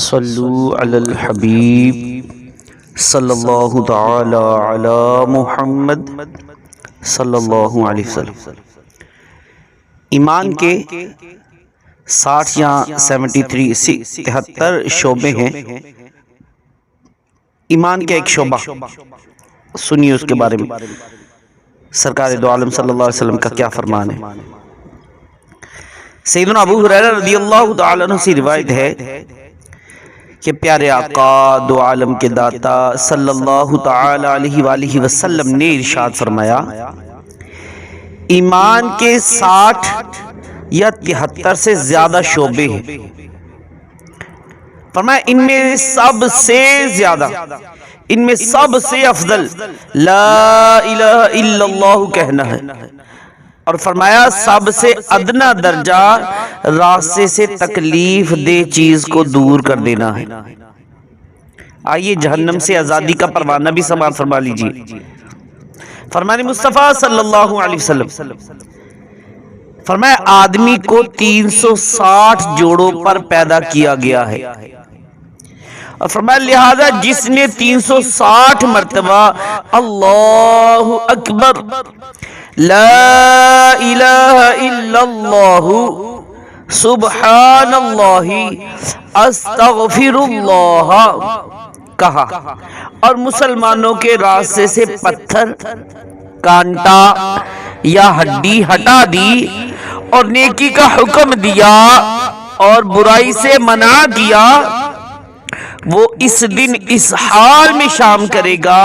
صلو علی الحبیب صلی اللہ تعالی علی محمد صلی اللہ علیہ وسلم. ایمان کے ساٹھ یا سیونٹی تھری تہتر شعبے ہیں. ایمان کے ایک شعبہ. سنیے اس کے بارے میں. سرکار دو عالم صلی اللہ علیہ وسلم کا کیا فرمان ہے؟ سیدنا ابو حریرہ رضی اللہ تعالیٰ عنہ سے روایت ہے کہ پیارے آقا دو عالم کے داتا صلی اللہ تعالی علیہ وآلہ وسلم نے ارشاد فرمایا، ایمان کے ساٹھ یا تہتر سے زیادہ شعبے ہیں۔ فرمایا، ان میں سب سے زیادہ، ان میں سب سے افضل، لا الہ الا اللہ کہنا ہے۔ اور فرمایا، سب سے ادنا درجہ راستے سے تکلیف دے چیز کو دور کر دینا ہے۔ آئیے جہنم سے آزادی کا پروانہ بھی سماعت فرما لیجیے۔ فرمانی مصطفیٰ صلی اللہ علیہ وسلم، فرمایا، آدمی کو تین سو ساٹھ جوڑوں پر پیدا کیا گیا ہے۔ اور فرمایا، لہذا جس نے تین سو ساٹھ مرتبہ اللہ اکبر لا الہ الا اللہ سبحان اللہ استغفر اللہ کہا. اور مسلمانوں کے راستے سے پتھر، کانٹا یا ہڈی ہٹا دی اور نیکی کا حکم دیا اور برائی سے منع کیا، وہ اس دن اس حال میں شام کرے گا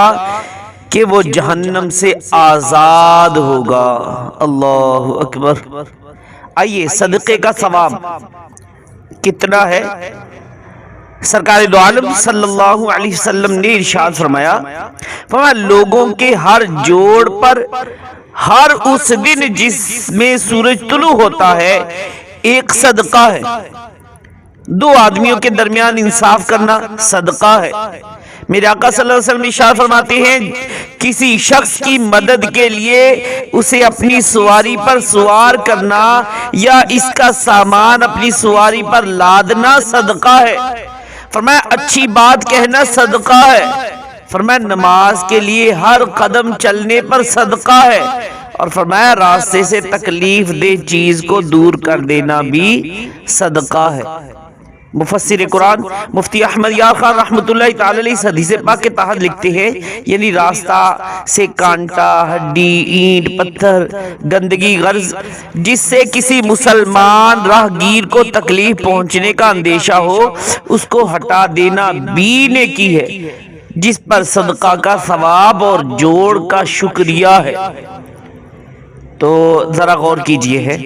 کہ وہ جہنم سے آزاد ہوگا۔ اللہ اکبر۔ آئیے صدقے کا ثواب۔ کتنا ہے؟ سرکار دو عالم صلی اللہ علیہ وسلم نے ارشاد فرمایا فرمایا، لوگوں کے ہر جوڑ پر، ہر اس دن جس میں سورج طلوع ہوتا ہے، ایک صدقہ ہے۔ دو آدمیوں کے درمیان انصاف کرنا صدقہ ہے۔ میرے آقا صلی اللہ علیہ وسلم اشارہ فرماتے ہیں، کسی شخص کی مدد کے لیے اسے اپنی سواری پر سوار کرنا یا اس کا سامان اپنی سواری پر لادنا صدقہ ہے۔ فرمایا، اچھی بات کہنا صدقہ ہے۔ فرمایا، نماز کے لیے ہر قدم چلنے پر صدقہ ہے۔ اور فرمایا، راستے سے تکلیف دے چیز کو دور کر دینا بھی صدقہ ہے۔ مفسر قرآن مفتی احمد یار خان رحمت اللہ تعالی علیہ اس حدیث پاک کے تحت لکھتے ہیں یعنی راستہ سے کانٹا، ہڈی، اینٹ، پتھر، گندگی، غرض، جس سے کسی مسلمان راہ گیر کو تکلیف پہنچنے کا اندیشہ ہو، اس کو ہٹا دینا بھی نیکی ہے، جس پر صدقہ کا ثواب اور جوڑ کا شکریہ ہے۔ تو ذرا غور کیجیے ہے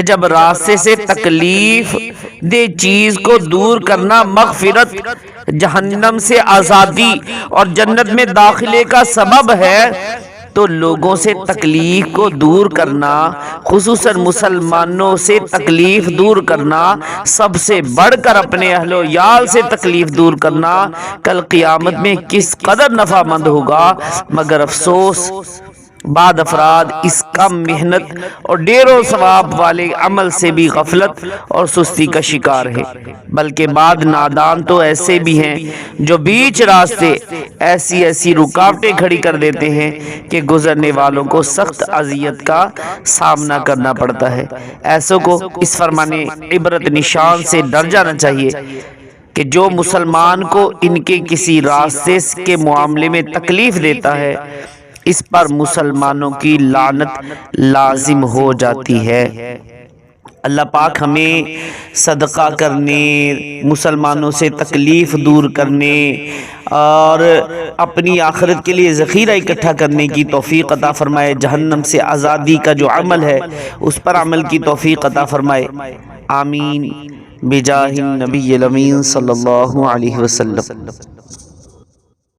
کہ جب راستے سے تکلیف دے چیز کو دور کرنا مغفرت جہنم سے آزادی اور جنت میں داخلے کا سبب ہے تو لوگوں سے تکلیف کو دور کرنا خصوصاً مسلمانوں سے تکلیف دور کرنا سب سے بڑھ کر اپنے اہل و یال سے تکلیف دور کرنا کل قیامت میں کس قدر نفع مند ہوگا؟ مگر افسوس بعد افراد اس کم محنت اور ڈیروں ثواب والے عمل سے بھی غفلت اور سستی کا شکار ہے۔ بلکہ بعد نادان تو ایسے بھی ہیں جو بیچ راستے ایسی ایسی رکاوٹیں کھڑی کر دیتے ہیں کہ گزرنے والوں کو سخت اذیت کا سامنا کرنا پڑتا ہے۔ ایسوں کو اس فرمانے عبرت نشان سے ڈر جانا چاہیے کہ جو مسلمان کو ان کے کسی راستے کے معاملے میں تکلیف دیتا ہے اس پر مسلمانوں کی لعنت لازم ہو جاتی ہے۔ اللہ پاک ہمیں صدقہ کرنے، مسلمانوں سے تکلیف دور کرنے اور اپنی آخرت کے لیے ذخیرہ اکٹھا کرنے کی توفیق عطا فرمائے۔ جہنم سے آزادی کا جو عمل ہے، اس پر عمل کی توفیق عطا فرمائے۔ آمین۔ بجاہ النبی الامین صلی اللہ علیہ وسلم۔